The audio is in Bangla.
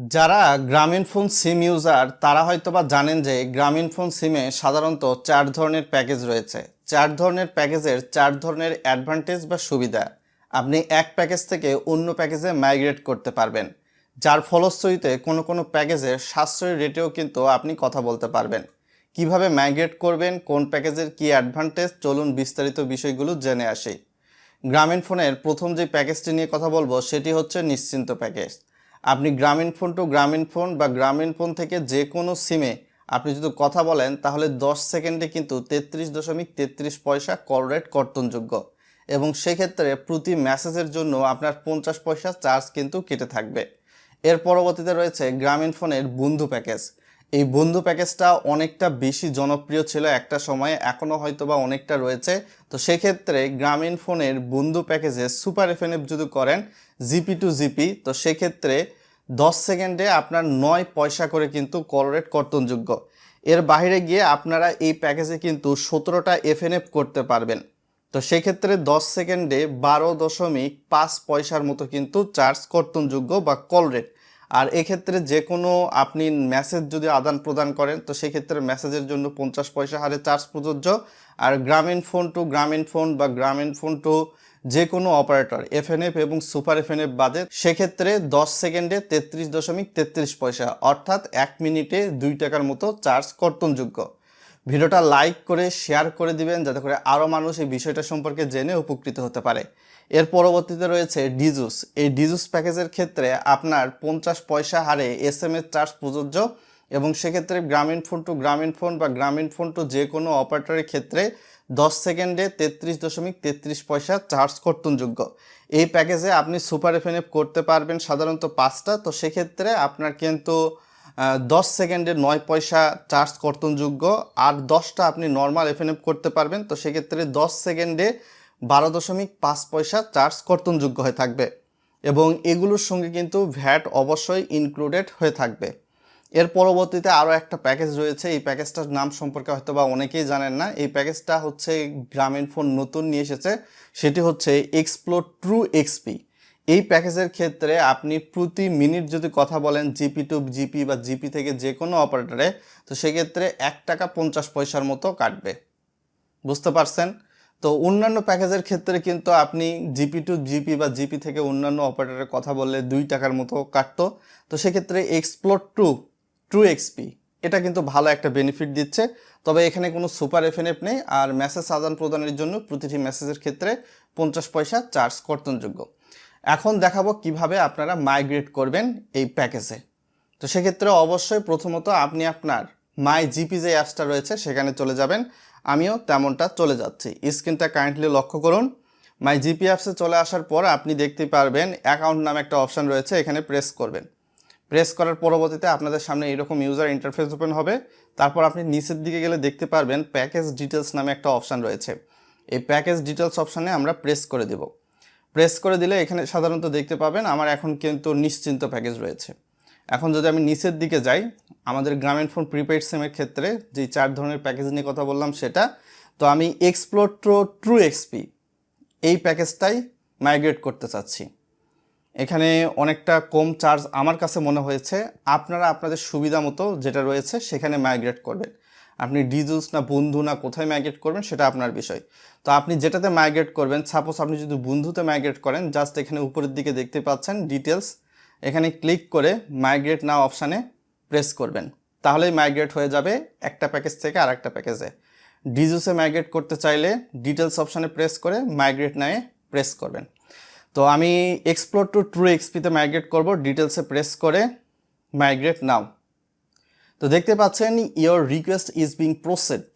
যারা গ্রামীণ ফোন সিম ইউজার, তারা হয়তোবা জানেন যে গ্রামীণ ফোন সিমে সাধারণত চার ধরনের প্যাকেজ রয়েছে। চার ধরনের প্যাকেজের চার ধরনের অ্যাডভান্টেজ বা সুবিধা। আপনি এক প্যাকেজ থেকে অন্য প্যাকেজে মাইগ্রেট করতে পারবেন। যার ফলশ্রুতিতে কোনো কোনো প্যাকেজের সাশ্রয়ী রেটেও কিন্তু আপনি কথা বলতে পারবেন। কীভাবে মাইগ্রেট করবেন, কোন প্যাকেজের কি অ্যাডভান্টেজ, চলুন বিস্তারিত বিষয়গুলো জেনে আসি। গ্রামীণ ফোনের প্রথম যে প্যাকেজটি নিয়ে কথা বলব, সেটি হচ্ছে নিশ্চিন্ত প্যাকেজ। আপনি গ্রামীণ ফোন টু গ্রামীণ ফোন বা গ্রামীণ ফোন থেকে যে কোনো সিমে আপনি যদি কথা বলেন, তাহলে দশ সেকেন্ডে কিন্তু তেত্রিশ দশমিক তেত্রিশ পয়সা কল রেট কর্তনযোগ্য। এবং সেক্ষেত্রে প্রতি মেসেজের জন্য আপনার পঞ্চাশ পয়সা চার্জ কিন্তু কেটে থাকবে। এর পরবর্তীতে রয়েছে গ্রামীণ ফোনের বন্ধু প্যাকেজ এই বন্ধু প্যাকেজটা অনেকটা বেশি জনপ্রিয় ছিল একটা সময়ে, এখনও হয়তো বা অনেকটা রয়েছে। তো সেক্ষেত্রে গ্রামীণ ফোনের বন্ধু প্যাকেজে সুপার এফএনএফ যদি করেন, জিপি টু জিপি, তো সেক্ষেত্রে দশ সেকেন্ডে আপনার নয় পয়সা করে কিন্তু কল রেট কর্তনযোগ্য। এর বাইরে গিয়ে আপনারা এই প্যাকেজে কিন্তু সতেরোটা এফএনএফ করতে পারবেন। তো সেক্ষেত্রে দশ সেকেন্ডে বারো দশমিক পাঁচ পয়সার মতো কিন্তু চার্জ কর্তনযোগ্য বা কল রেট। আর এক্ষেত্রে যে কোনো আপনি মেসেজ যদি আদান প্রদান করেন, তো সেক্ষেত্রে মেসেজের জন্য পঞ্চাশ পয়সা হারে চার্জ প্রযোজ্য। আর গ্রামীণ ফোন টু গ্রামীণ ফোন বা গ্রামীণ ফোন টু যে কোনো অপারেটর এফএনএফ এবং সুপার এফএনএফ বাদে সেক্ষেত্রে দশ সেকেন্ডে তেত্রিশ দশমিক তেত্রিশ পয়সা, অর্থাৎ এক মিনিটে দুই টাকার মতো চার্জ কর্তনযোগ্য। ভিডিওটা লাইক করে, শেয়ার করে দিবেন যাতে করে আরও মানুষ এই বিষয়টা সম্পর্কে জেনে উপকৃত হতে পারে। এর পরবর্তীতে রয়েছে ডিজুস। এই ডিজুস প্যাকেজের ক্ষেত্রে আপনার পঞ্চাশ পয়সা হারে এস এম এস চার্জ প্রযোজ্য এবং সেক্ষেত্রে গ্রামীণ ফোন টু গ্রামীণ ফোন বা গ্রামীণ ফোন টু যে কোনো অপারেটরের ক্ষেত্রে দশ সেকেন্ডে তেত্রিশ দশমিক তেত্রিশ পয়সা চার্জ কর্তনযোগ্য। এই প্যাকেজে আপনি সুপার এফএনএফ করতে পারবেন সাধারণত পাঁচটা। তো সেক্ষেত্রে আপনার কিন্তু দশ সেকেন্ডে নয় পয়সা চার্জ কর্তনযোগ্য। আর দশটা আপনি নর্মাল এফএনএফ করতে পারবেন, তো সেক্ষেত্রে দশ সেকেন্ডে বারো দশমিক পাঁচ পয়সা চার্জ কর্তনযোগ্য হয়ে থাকবে। এবং এগুলোর সঙ্গে কিন্তু ভ্যাট অবশ্যই ইনক্লুডেড হয়ে থাকবে। এর পরবর্তীতে আরও একটা প্যাকেজ রয়েছে, এই প্যাকেজটার নাম সম্পর্কে হয়তো বা অনেকেই জানেন না। এই প্যাকেজটা হচ্ছে গ্রামীণ ফোন নতুন নিয়ে এসেছে, সেটি হচ্ছে এক্সপ্লোর ট্রু এক্সপি এই প্যাকেজের ক্ষেত্রে আপনি প্রতি মিনিট যদি কথা বলেন জিপি টু জিপি বা জিপি থেকে যে কোনো অপারেটরে, তো সেক্ষেত্রে এক টাকা পঞ্চাশ পয়সার মতো কাটবে। বুঝতে পারছেন? তো অন্যান্য প্যাকেজের ক্ষেত্রে কিন্তু আপনি জিপি টু জিপি বা জিপি থেকে অন্যান্য অপারেটরের কথা বললে দুই টাকার মতো কাটতো। তো সেক্ষেত্রে এক্সপ্লোর টু ট্রু এক্সপি এটা কিন্তু ভালো একটা বেনিফিট দিচ্ছে। তবে এখানে কোনো সুপার এফএনএফ নেই, আর মেসেজ আদান প্রদানের জন্য প্রতিটি মেসেজের ক্ষেত্রে পঞ্চাশ পয়সা চার্জ কর্তনযোগ্য। এখন দেখাবো কীভাবে আপনারা মাইগ্রেট করবেন এই প্যাকেজে তো সেক্ষেত্রে অবশ্যই প্রথমত আপনি আপনার মাই জিপি যে অ্যাপসটা রয়েছে, সেখানে চলে যাবেন। আমিও তেমনটা চলে যাচ্ছি। স্ক্রিনটা কাইন্ডলি লক্ষ্য করুন। মাই জিপি অ্যাপসে চলে আসার পর আপনি দেখতে পারবেন অ্যাকাউন্ট নামে একটা অপশান রয়েছে, এখানে প্রেস করবেন। প্রেস করার পরবর্তীতে আপনাদের সামনে এরকম ইউজার ইন্টারফেস ওপেন হবে। তারপর আপনি নিচের দিকে গেলে দেখতে পারবেন প্যাকেজ ডিটেলস নামে একটা অপশান রয়েছে। এই প্যাকেজ ডিটেলস অপশানে আমরা প্রেস করে দেব। প্রেস করে দিলে এখানে সাধারণত দেখতে পাবেন আমার এখন কিন্তু নিশ্চিন্ত প্যাকেজ রয়েছে। এখন যদি আমি নিচের দিকে যাই, আমাদের গ্রামীণ ফোন প্রিপেড সিমের ক্ষেত্রে যে চার ধরনের প্যাকেজ নিয়ে কথা বললাম সেটা, তো আমি এক্সপ্লোর ট্রো ট্রু এক্সপি এই প্যাকেজটাই মাইগ্রেট করতে চাচ্ছি। এখানে অনেকটা কম চার্জ আমার কাছে মনে হয়েছে। আপনারা আপনাদের সুবিধা মতো যেটা রয়েছে সেখানে মাইগ্রেট করবেন। আপনি ডিজুস না, বন্ধু না, কোথায় মাইগ্রেট করবেন সেটা আপনার বিষয়। তো আপনি যেটাতে মাইগ্রেট করবেন সাপোজ আপনি যদি বন্ধুতে মাইগ্রেট করেন জাস্ট এখানে উপরের দিকে দেখতে পাচ্ছেন ডিটেলস এখানে ক্লিক করে মাইগ্রেট নাও অপশানে প্রেস করবেন। তাহলেই মাইগ্রেট হয়ে যাবে একটা প্যাকেজ থেকে আর একটা প্যাকেজে ডিজুসে মাইগ্রেট করতে চাইলে ডিটেলস অপশানে প্রেস করে মাইগ্রেট নায়ে প্রেস করবেন। তো আমি এক্সপ্লোর টু ট্রু এক্সপিতে মাইগ্রেট করব ডিটেলসে প্রেস করে মাইগ্রেট নাও তো দেখতে পাচ্ছেন your request is being proceed